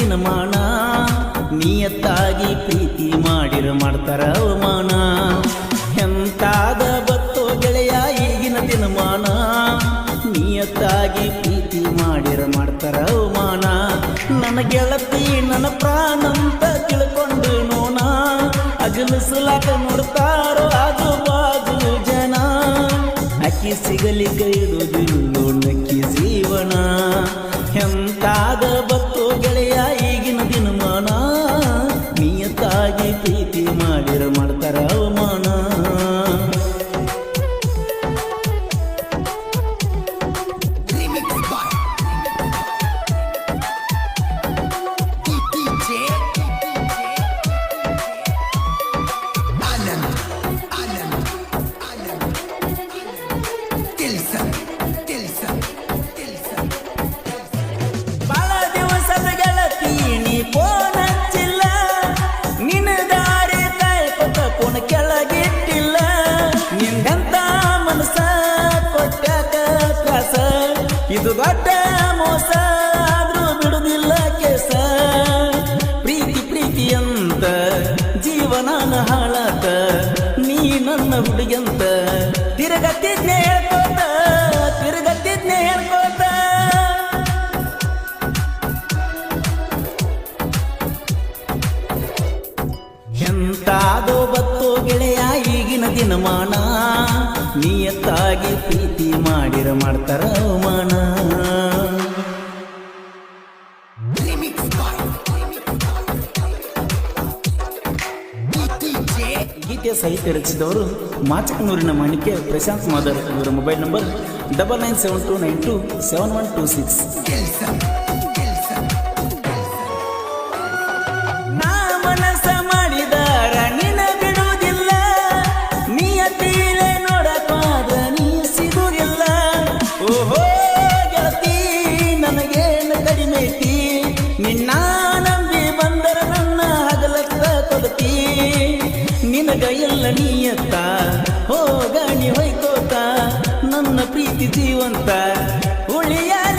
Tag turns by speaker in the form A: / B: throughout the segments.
A: ದಿನಮಾನ ನಿಯತ್ತಾಗಿ ಪ್ರೀತಿ ಮಾಡಿರ ಮಾಡ್ತಾರ ಅವಮಾನ. ಎಂತಾದ ಬತ್ತೋ ಗೆಳೆಯ ಈಗಿನ ದಿನಮಾನ. ನಿಯತ್ತಾಗಿ ಪ್ರೀತಿ ಮಾಡಿರ ಮಾಡ್ತಾರ ಅವಮಾನ. ನನ್ನ ಗೆಳತಿ ನನ್ನ ಪ್ರಾಣಂತ ತಿಳ್ಕೊಂಡು ನೋಣ. ಅಗಲಿಸಲಾಕ ನೋಡ್ತಾರೋ ಅದು ಬಾಜು ಜನ. ಅಕ್ಕಿ ಸಿಗಲಿ ಕೈದು ಬಿಲ್ಲು ನಕ್ಕಿ ಜೀವನ. ಎಂತಾದ ಇದು ದೊಡ್ಡ ಮೋಸ, ಆದ್ರೂ ಬಿಡುದಿಲ್ಲ ಕೇಸ. ಪ್ರೀತಿ ಪ್ರೀತಿ ಅಂತ ಜೀವನಾನ ಹಾಳಾತ. ನೀ ನನ್ನ ಹುಡುಗಂತ ತಿರುಗತ್ತಿದ್ನೆ ಹೇಳ್ಕೋತ ತಿರುಗತ್ತಿದ್ನೆ ಹೇಳ್ಕೋತ. ಎಂತಾದೋ ಬತ್ತೋ ಗೆಳೆಯ ಈಗಿನ ದಿನಮಾನ, ನಿಯತ್ತಾಗಿ ಪ್ರೀತಿ ಮಾಡಿರ ಮಾಡ್ತಾರ ಅವಮಾನ. ಗೀತೆಯ ಸಾಹಿತ್ಯ ರಚಿಸಿದವರು ಮಾಚಕನೂರಿನ ಮಾಣಿಕ್ಯ ಪ್ರಶಾಂತ್ ಮಾದರ್ ಇವರ mobile number double nine seven two nine two seven one two six. ನಿನಗ ಎಲ್ಲ ನಿಯತ್ತ? ಹೋಗ ಹೊಯ್ಕೋತ ನನ್ನ ಪ್ರೀತಿ ಜೀವಂತ. ಉಳಿಯಾಲಿ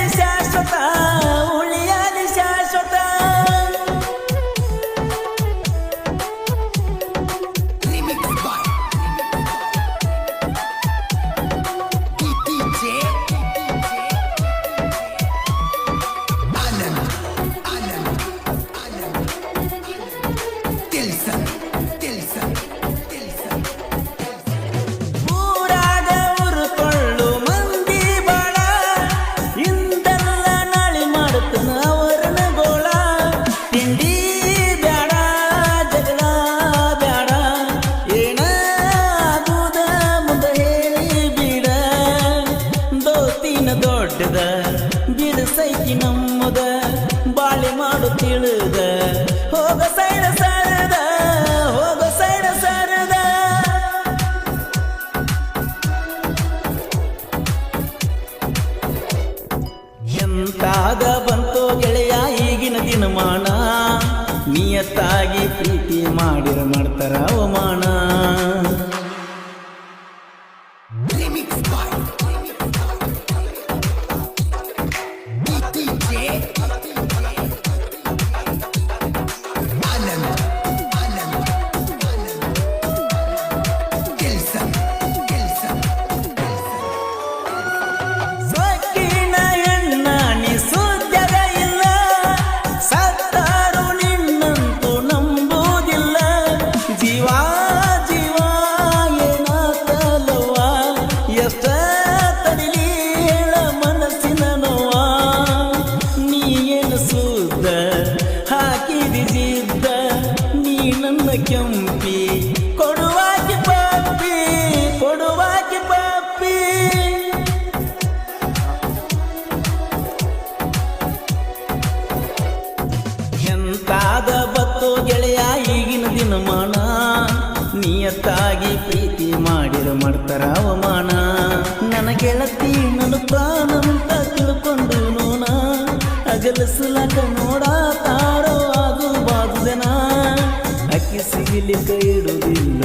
A: ದೊಡ್ಡದ ಬಿಡಸೈತಿ ನಮ್ಮದ, ಬಾಳೆ ಮಾಡು ತಿಳಿದ. ಹೋಗ ಸೈಡ ಸರದ, ಹೋಗ ಸೈಡ ಸರದ. ಎಂತಾದ ಬಂತೋ ಗೆಳೆಯ ಈಗಿನ ದಿನಮಾನ, ನಿಯತ್ತಾಗಿ ಪ್ರೀತಿ ಮಾಡಿರ ಮಾಡ್ತಾರ ಅವಮಾನ. ದಿನಮಾನ ನಿಯತ್ತಾಗಿ ಪ್ರೀತಿ ಮಾಡಿರ ಮಾಡ್ತಾರ ಅವಮಾನ. ನನ್ನ ಗೆಳತಿ ನನ್ನ ಪ್ರಾಣಂತ ತಿಳ್ಕೊಂಡು ನೋನ ಅಗಲಸಲಾಕ ನೋಡ, ತಾರೋ ಅದು ಬಾದು ಅಕ್ಕಿ ಸಿಗಲಿಕ್ಕೆ ಇಡುವುದಿಲ್ಲ